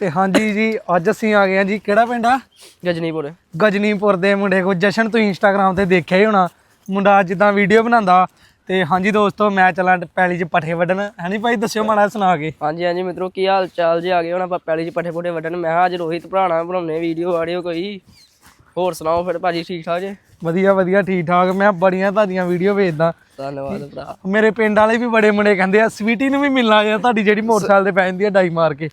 ਤੇ ਹਾਂਜੀ ਜੀ ਅੱਜ ਅਸੀਂ ਆ ਗਏ ਹਾਂ ਜੀ ਕਿਹੜਾ ਪਿੰਡ ਆ? ਗਜਨੀਪੁਰ। ਗਜਨੀਪੁਰ ਦੇ ਮੁੰਡੇ ਕੋ ਜਸ਼ਨ ਤੁਸੀਂ ਇੰਸਟਾਗ੍ਰam ਤੇ ਦੇਖਿਆ ਹੀ ਹੋਣਾ ਮੁੰਡਾ ਜਿੱਦਾਂ ਵੀਡੀਓ ਬਣਾਉਂਦਾ ਤੇ ਹਾਂਜੀ ਦੋਸਤੋ ਮੈਂ ਚੱਲਾਂ ਪੈਲੀ 'ਚ ਪੱਠੇ ਵੱਢਣ ਹੈਨੀ ਭਾਈ ਦੱਸਿਓ ਮਾੜਾ ਸੁਣਾ ਕੇ। ਹਾਂਜੀ ਹਾਂਜੀ ਮਿੱਤਰੋ ਕੀ ਹਾਲ ਚਾਲ ਜੀ ਆ ਗਏ ਹੁਣ ਆਪਾਂ ਪੈਲੀ 'ਚ ਪੱਠੇ ਪੁੱਠੇ ਵੱਢਣ? ਮੈਂ ਕਿਹਾ ਅੱਜ ਰੋਹਿਤ ਭਰਾਣਾ ਬਣਾਉਣੇ ਵੀਡੀਓ ਆੜਿਓ ਕੋਈ। ਹੋਰ ਸੁਣਾਓ ਫਿਰ ਭਾਜੀ ਠੀਕ ਠਾਕ ਜੇ? ਵਧੀਆ ਵਧੀਆ ਠੀਕ ਠਾਕ। ਮੈਂ ਬੜੀਆਂ ਤੁਹਾਡੀਆਂ ਵੀਡੀਓ ਵੇਖਦਾ। ਧੰਨਵਾਦ ਭਰਾ। ਮੇਰੇ ਪਿੰਡ ਵਾਲੇ ਵੀ ਬੜੇ ਮੁੰਡੇ ਕਹਿੰਦੇ ਆ ਸਵੀਟੀ ਨੂੰ ਵੀ ਮਿਲਣਾ ਯਾਰ ਤੁਹਾਡੀ ਜਿਹੜੀ ਮੋਟਰਸਾਈਕਲ ਤੇ ਪੈ ਜਾਂਦੀ ਆ ਡਾਈ ਮਾਰ ਕੇ।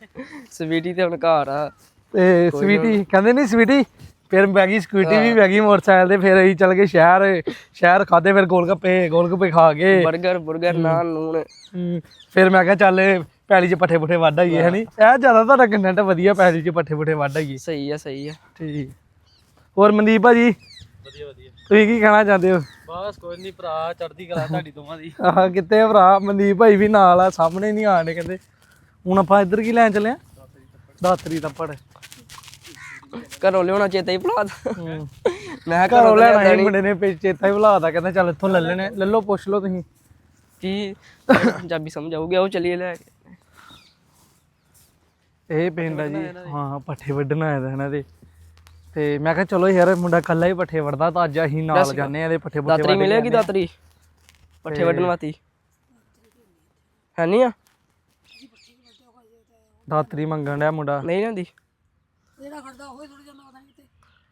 ਸਵੀਟੀ ਤੇ ਹੁਣ ਘਰ ਆ। ਤੇ ਸਵੀਟੀ ਕਹਿੰਦੇ ਨਹੀਂ ਸਵੀਟੀ? ਫਿਰ ਬੈ ਗਈ ਸਕੂਟੀ ਵੀ ਬੈ ਗਈ ਮੋਟਰਸਾਈਕਲ ਤੇ ਫਿਰ ਅਸੀਂ ਚੱਲ ਗਏ ਸ਼ਹਿਰ। ਸ਼ਹਿਰ ਖਾਦੇ ਫਿਰ ਗੋਲਗੱਪੇ ਗੋਲਗੱਪੇ ਖਾ ਕੇ। 버ਗਰ 버ਗਰ ਨੂਨ ਹਮ, ਫਿਰ ਮੈਂ ਕਿਹਾ ਚੱਲ ਪੈਲੀ 'ਚ ਪੱਠੇ ਪੁੱਠੇ ਵੱਢ ਆਈਏ ਹਨੀ? ਇਹ ਜ਼ਿਆਦਾ ਤੁਹਾਡਾ ਕੰਟੈਂਟ ਵਧੀਆ ਪੈਲੀ 'ਚ ਪੱਠੇ ਪੁੱਠੇ ਵੱਢ ਆਈਏ। ਸਹੀ ਆ ਸਹੀ ਆ। ਠੀਕ। ਹੋਰ ਮਨਦੀਪ ਭਾਜੀ? ਵਧੀਆ ਵਧੀਆ। ਤੁਸੀਂ ਕੀ ਕਹਿਣਾ ਚਾਹੁੰਦੇ ਹੋ? ਬਸ ਕੋਈ ਨਹੀਂ ਭਰਾ ਚੜਦੀ ਕਲਾ ਤੁਹਾਡੀ ਦੋਵਾਂ ਦੀ। ਆਹ ਕਿੱਥੇ ਆ ਭਰਾ? ਮਨਦੀਪ ਭਾਈ ਵੀ ਨਾਲ ਆ ਸਾਹਮਣੇ ਨਹੀਂ ਆਣੇ ਕਹਿੰਦੇ। ਹੁਣ ਆਪਾਂ ਇੱਧਰ ਕੀ ਲੈਣ ਚੱਲੇ ਆ? ਦਾਤਰੀ ਤੱਪੜ ਘਰੋਂ ਲਿਆਉਣਾ ਚੇਤਾ ਹੀ ਭੁਲਾ ਤਾ। ਮੈਂ ਘਰੋਂ ਲੈਣਾ ਸੀ ਮੁੰਡੇ ਨੇ ਪੇ ਚੇਤਾ ਹੀ ਭੁਲਾਤਾ ਕਹਿੰਦਾ ਚੱਲ ਇੱਥੋਂ ਲੈ ਲੈਣੇ ਲੈ ਲਓ ਪੁੱਛ ਲਓ ਤੁਸੀਂ। ਕੀ? ਪੰਜਾਬੀ ਸਮਝ ਆਊਗੀ ਆਓ ਚਲੀਏ ਲੈ ਕੇ। ਇਹ ਪਿੰਡ ਆ ਜੀ ਹਾਂ ਪੱਠੇ ਵੱਢਣ ਆਇਆ ਦਾ ਇਹਨਾਂ ਦੇ। ਤੇ ਮੈਂ ਕਿਹਾ ਚਲੋ ਯਾਰ ਮੁੰਡਾ ਕੱਲਾ ਹੀ ਪੱਠੇ ਵੱਢਦਾ ਤਾਂ ਅੱਜ ਅਸੀਂ ਨਾਲ ਜਾਂਦੇ ਆ ਇਹਦੇ ਪੱਠੇ ਪੁੱਠੇ ਦਾਤਰੀ ਮਿਲੇਗੀ। ਦਾਤਰੀ? ਪੱਠੇ ਵੱਢਣ ਵਾਤੀ ਹੈ। ਨਹੀਂ ਆ? ਦਾਤਰੀ ਮੰਗਣ ਡਿਆ ਮੁੰਡਾ। ਨਹੀਂ ਲੈਂਦੀ ਜਿਹੜਾ ਖੜਦਾ ਉਹ ਥੋੜੀ ਜਾਂਦਾ ਪਤਾ ਨਹੀਂ ਕਿਤੇ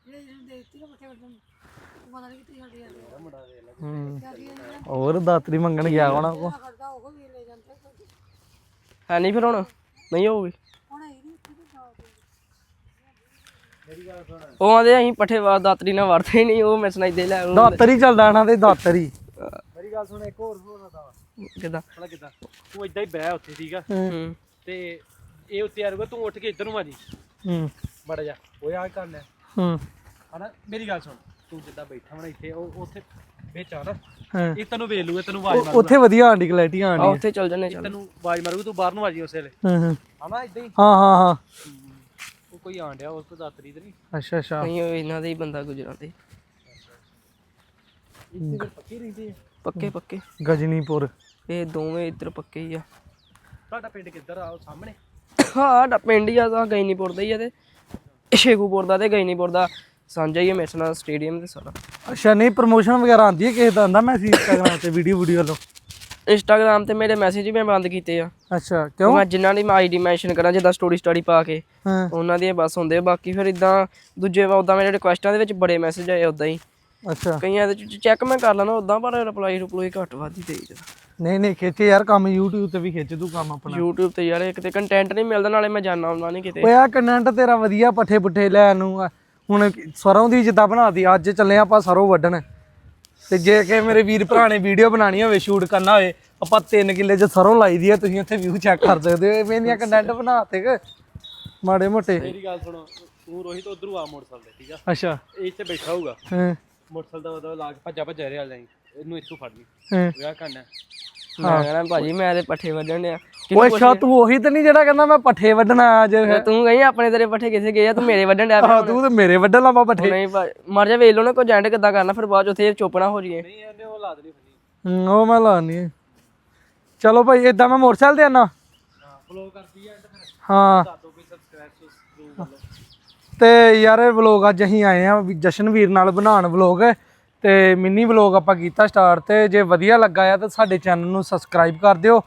ਜਿਹੜੇ ਜਿਹਨੂੰ ਦਿੱਤੀ ਨਾ ਪੱਠੇ ਵੱਢਣ ਪਤਾ ਨਹੀਂ ਛੱਡ ਜਾਂਦੇ। ਹੋਰ ਦਾਤਰੀ ਮੰਗਣ ਗਿਆ ਹੋਣਾ। ਕੋ ਖੜਦਾ ਉਹ ਵੀ ਲੈ ਜਾਂਦਾ ਹੈ ਨਹੀਂ ਫਿਰ ਹੁਣ? ਨਹੀਂ ਹੋਊਗੀ ਹੁਣ ਇਹ ਨਹੀਂ ਕਿਤੇ ਜਾ ਉਹ ਆਂਦੇ ਅਸੀਂ ਪੱਠੇ ਵਾ ਦਾਤਰੀ ਨਾਲ ਵਰਤੇ ਹੀ ਨਹੀਂ ਉਹ ਮੈਂ ਸੁਣਾਈਦੇ ਲੈ ਉਹ ਦਾਤਰੀ ਚੱਲਦਾ ਇਹਨਾਂ ਦੇ ਦਾਤਰੀ। ਮੇਰੀ ਗੱਲ ਸੁਣ ਇੱਕ ਹੋਰ ਹੋਰ ਦਾ ਕਿਦਾਂ? ਪਤਾ ਕਿਦਾਂ? ਤੂੰ ਇਦਾਂ ਹੀ ਬਹਿ ਉੱਥੇ ਠੀਕ ਆ? ਹੂੰ। ਤੇ ਇਹ ਉੱਤੇ ਆ ਰੂਗਾ ਤੂੰ ਉੱਠ ਕੇ ਇੱਧਰ ਨੂੰ ਆ ਜੀ। ਹੂੰ। ਬੜਾ ਜਾ। ਓਏ ਆ ਕਰ ਲੈ। ਹੂੰ। ਹਨਾ ਮੇਰੀ ਗੱਲ ਸੁਣ ਤੂੰ ਜਿੱਦਾਂ ਬੈਠਾ ਵਣਾ ਇੱਥੇ ਉਹ ਉੱਥੇ ਵਿੱਚ ਆ ਨਾ। ਹਾਂ। ਇਹ ਤੈਨੂੰ ਵੇਖ ਲੂਗਾ ਤੈਨੂੰ ਆਵਾਜ਼ ਮਾਰੂ ਉੱਥੇ ਵਧੀਆ ਆਂਡੀ ਕਲੈਟੀ ਆ। ਆਂਡੀ ਉੱਥੇ ਚੱਲ ਜੰਨੇ ਚੱਲ। ਤੈਨੂੰ ਆਵਾਜ਼ ਮਾਰੂਗਾ ਤੂੰ ਬਾਹਰ ਨੂੰ ਆ ਜੀ ਉਸੇ ਵੇਲੇ। ਹਾਂ ਹਾਂ। ਹਨਾ ਇਦਾਂ ਹੀ ਹਾਂ। ਹਾਂ। ਕੋਈ ਆਣ ਡਿਆ ਉਸ ਤੋਂ ਦਾਤਰੀ ਤੇ ਨਹੀਂ ਅੱਛਾ ਅੱਛਾ। ਨਹੀਂ ਉਹ ਇਹਨਾਂ ਦੇ ਹੀ ਬੰਦਾ ਗੁਜਰਾਂ ਇੱਥੇ ਫਿਰ ਪੱਕੀ ਰਹਿੰਦੇ ਆ। ਪੱਕੇ ਪੱਕੇ। ਗਜਨੀਪੁਰ। ਇਹ ਦੋਵੇਂ ਇੱਧਰ ਪੱਕੇ ਹੀ ਆ। ਤੁਹਾਡਾ ਪਿੰਡ ਕਿੱਧਰ ਆ? ਉਹ ਸਾਹਮਣੇ? ਹਾਂ ਸਾਡਾ ਪਿੰਡ ਹੀ ਆ ਤਾਂ ਗੈਨੀਪੁਰ ਦਾ ਹੀ ਆ ਤੇ। ਸ਼ੇਖੂਪੁਰ ਦਾ ਤੇ ਗੈਨੀਪੁਰ ਦਾ। ਸਾਂਝਾ ਹੀ ਆ ਮੇਰੇ ਨਾਲ ਸਟੇਡੀਅਮ ਤੇ ਸਾਰਾ। ਅੱਛਾ ਨਹੀਂ ਪ੍ਰਮੋਸ਼ਨ ਵਗੈਰਾ ਆਂਦੀ ਹੈ ਕਿਸੇ ਦਾ? ਆਂਦਾ ਮੈਂ ਇੰਸਟਾਗ੍ਰਾਮ ਤੇ ਵੀਡੀਓ ਵੀਡੀਓ ਵੱਲੋਂ? ਇੰਸਟਾਗ੍ਰਾਮ ਤੇ ਮੇਰੇ ਮੈਸੇਜ ਵੀ ਮੈਂ ਬੰਦ ਕੀਤੇ ਆ। ਅੱਛਾ ਕਿਉਂ? ਮੈਂ ਜਿਨ੍ਹਾਂ ਦੀ ਮੈਂ ਆਈਡੀ ਮੈਂਸ਼ਨ ਕਰਾਂ ਜਿੱਦਾਂ ਸਟੋਰੀ ਸਟੋਰੀ ਪਾ ਕੇ ਹਾਂ। ਉਹਨਾਂ ਦੀ ਬਸ ਹੁੰਦੇ। ਬਾਕੀ ਫਿਰ ਇਦਾਂ ਦੂਜੇ ਉਦਾਂ ਮੇਰੇ ਰਿਕੁਐਸਟਾਂ ਦੇ ਵਿੱਚ ਬੜੇ ਮੈਸੇਜ ਆਏ ਉਦਾਂ ਹੀ। ਅੱਛਾ। ਕਈਆਂ ਦੇ ਚੈੱਕ ਮੈਂ ਕਰ ਲੈਣਾ ਉਦਾਂ ਪਰ ਰਿਪਲਾਈ ਰਿਪਲੋਈ ਘੱਟ ਵੱਧ ਹੀ ਦੇਈਦਾ ਨਹੀਂ ਨਹੀਂ ਖਿੱਚੇ ਯਾਰ ਕੰਮ YouTube ਤੇ ਵੀ ਖਿੱਚ ਤੂੰ ਕੰਮ ਆਪਣਾ। YouTube ਤੇ ਯਾਰ ਇੱਕ ਤੇ ਕੰਟੈਂਟ ਨਹੀਂ ਮਿਲਦਾ ਨਾਲੇ ਮੈਂ ਜਾਣਾ ਆਉਂਦਾ ਨਹੀਂ ਕਿਤੇ। ਓਏ ਆ ਕੰਟੈਂਟ ਤੇਰਾ ਵਧੀਆ ਪੱਠੇ ਪੁੱਠੇ ਲੈਣ ਨੂੰ। ਹੁਣ ਸਰੋਂ ਦੀ ਜਿੱਦਾਂ ਬਣਾਤੀ ਅੱਜ ਚੱਲੇ ਆਪਾਂ ਸਰੋਂ ਵੱਢਣ। ਤੇ ਜੇ ਕਿ ਮੇਰੇ ਵੀਰ ਭਰਾ ਨੇ ਵੀਡੀਓ ਬਣਾਣੀ ਹੋਵੇ ਸ਼ੂਟ ਕਰਨਾ ਹੋਵੇ ਆਪਾਂ 3 ਕਿੱਲੇ ਚ ਸਰੋਂ ਲਾਈ ਦੀ ਆ ਤੁਸੀਂ ਉੱਥੇ ਵਿਊ ਚੈੱਕ ਕਰ ਸਕਦੇ ਹੋ। ਐਵੇਂ ਦੀਆਂ ਕੰਟੈਂਟ ਬਣਾਤੇ ਕਿ ਮਾੜੇ ਮੋਟੇ। ਮੇਰੀ ਗੱਲ ਸੁਣੋ ਤੂੰ ਰੋਹਿਤ ਉਧਰੋਂ ਆ ਮੋਟਰਸਾਈਕਲ ਤੇ ਠੀਕ ਆ? ਅੱਛਾ। ਇਹ ਇੱਥੇ ਬੈਠਾ ਹੋਊਗਾ। ਹਾਂ। ਮੋਟਰਸਾਈਕਲ ਦਾ ਉਹਦਾ ਲਾ ਕੇ ਭੱਜਾ ਭੱਜਾ ਰਿਹਾ ਜਾਈ ਇਹਨੂੰ ਇੱਥੋਂ ਫੜ ਲਈ। ਹਾਂ। ਵਿਆਹ ਕਰਨਾ। ਮੈਂ ਕਹਿੰਦਾ ਭਾਜੀ ਮੈਂ ਤੇ ਪੱਠੇ ਵੱਢਣ ਆ ਓਏ ਅੱਛਾ ਤੂੰ ਉਹੀ ਤਾਂ ਨਹੀਂ ਜਿਹੜਾ ਕਹਿੰਦਾ ਮੈਂ ਪੱਠੇ ਵੱਢਣਾ ਅੱਜ। ਤੂੰ ਕਹੀਂ ਆਪਣੇ ਤੇਰੇ ਪੱਠੇ ਕਿੱਥੇ ਗਏ ਆ? ਤੂੰ ਮੇਰੇ ਵੱਢਣ ਡਿਆ ਪਿਆ ਤੂੰ ਤੇ ਮੇਰੇ ਵੱਢਣ ਲਾਵਾ ਪੱਠੇ। ਨਹੀਂ ਮਰ ਜਾ ਵੇਖ ਲਓ ਨਾ ਕੋਈ ਜੈਂਡ ਕਿੱਦਾਂ ਕਰਨਾ ਫਿਰ ਬਾਅਦ ਚ ਉੱਥੇ ਚੁੱਪਣਾ ਹੋ ਜੀਏ ਨਹੀਂ ਇਹਨੇ ਉਹ ਲਾ ਦੇਣੀ ਫਨੀ ਉਹ ਮੈਂ ਲਾਣੀ ਚਲੋ ਭਾਈ ਇਦਾਂ ਮੈਂ ਮੋਟਰਸਾਈਕਲ ਤੇ ਆਣਾ ਹਾਂ ਫਲੋ ਕਰਦੀ ਫਿਰ। ਤੇ ਯਾਰ ਇਹ ਵਲੋਗ ਅੱਜ ਅਸੀਂ ਆਏ ਆ ਜਸ਼ਨਵੀਰ ਨਾਲ ਬਣਾਉਣ ਵਲੋਗ ਤੇ ਮਿੰਨੀ ਵਲੋਗ ਆਪਾਂ ਕੀਤਾ ਸਟਾਰਟ ਤੇ। ਜੇ ਵਧੀਆ ਲੱਗਾ ਆ ਤਾਂ ਸਾਡੇ ਚੈਨਲ ਨੂੰ ਸਬਸਕ੍ਰਾਈਬ ਕਰ ਦਿਓ।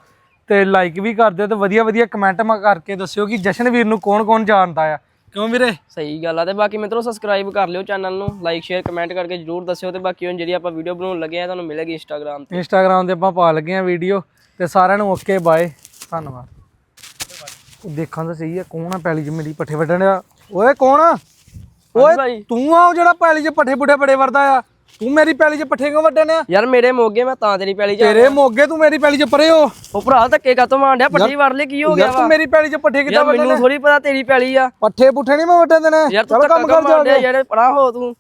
ਤੇ ਲਾਈਕ ਵੀ ਕਰ ਦਿਓ ਤੇ ਵਧੀਆ ਵਧੀਆ ਕਮੈਂਟ ਮਾ ਕਰਕੇ ਦੱਸਿਓ ਕਿ ਜਸ਼ਨਵੀਰ ਨੂੰ ਕੌਣ-ਕੌਣ ਜਾਣਦਾ ਆ। ਕਿਉਂ ਵੀਰੇ? ਸਹੀ ਗੱਲ ਆ ਤੇ ਬਾਕੀ ਮਿੱਤਰੋ ਸਬਸਕ੍ਰਾਈਬ ਕਰ ਲਿਓ ਚੈਨਲ ਨੂੰ ਲਾਈਕ ਸ਼ੇਅਰ ਕਮੈਂਟ ਕਰਕੇ ਜਰੂਰ ਦੱਸਿਓ ਤੇ ਬਾਕੀ ਹੁਣ ਜਿਹੜੀ ਆਪਾਂ ਵੀਡੀਓ ਬਣਾਉਣ ਲੱਗੇ ਆ ਤੁਹਾਨੂੰ ਮਿਲੇਗੀ ਇੰਸਟਾਗ੍ਰam ਤੇ। ਇੰਸਟਾਗ੍ਰam ਤੇ ਆਪਾਂ ਪਾ ਲੱਗੇ ਆ ਵੀਡੀਓ ਤੇ ਸਾਰਿਆਂ ਨੂੰ ਓਕੇ ਬਾਏ ਧੰਨਵਾਦ। ਦੇਖਾਂ ਤਾਂ ਸਹੀ ਆ ਕੌਣ ਆ ਪੈਲੀ ਚ ਮੇਰੀ ਪੱਠੇ ਵੱਢਣ ਆ? ਓਏ ਕੌਣ ਆ? ਓਏ ਤੂੰ ਆ ਉਹ ਜਿਹੜਾ ਪੈਲੀ ਚ ਪੱਠੇ ਪੁੱਠੇ ਬੜੇ ਵਰਦਾ ਆ। ਤੂੰ ਮੇਰੀ ਪੈਲੀ ਚ ਪੱਠੇ ਕਿਉਂ ਵੱਢਣ? ਆ ਯਾਰ ਮੇਰੇ ਮੋਗੇ ਮੈਂ ਤਾਂ ਤੇਰੀ ਪੈਲੀ ਜਾ ਤੇਰੇ ਮੋਗੇ ਤੂੰ ਮੇਰੀ ਪੈਲੀ ਚ ਪਰੇ ਹੋ। ਉਹ ਭਰਾ ਧੱਕੇ ਕਾਤੋਂ ਮਾਂਡਿਆ ਪੱਟੀ ਵੜ ਲਈ ਕੀ ਹੋ ਗਿਆ ਯਾਰ ਤੂੰ ਮੇਰੀ ਪੈਲੀ ਚ ਪੱਠੇ ਕਿੱਦਾਂ ਯਾਰ ਮੈਨੂੰ ਥੋੜੀ ਪਤਾ ਤੇਰੀ ਪੈਲੀ ਆ। ਪੱਠੇ ਪੁੱਠੇ ਨਹੀਂ ਮੈਂ ਵੱਢਣ ਦੇਣਾ? ਯਾਰ ਤੂੰ ਕੰਮ ਕਰ ਜਾ ਯਾਰ ਪੜਾ ਹੋ ਤੂੰ।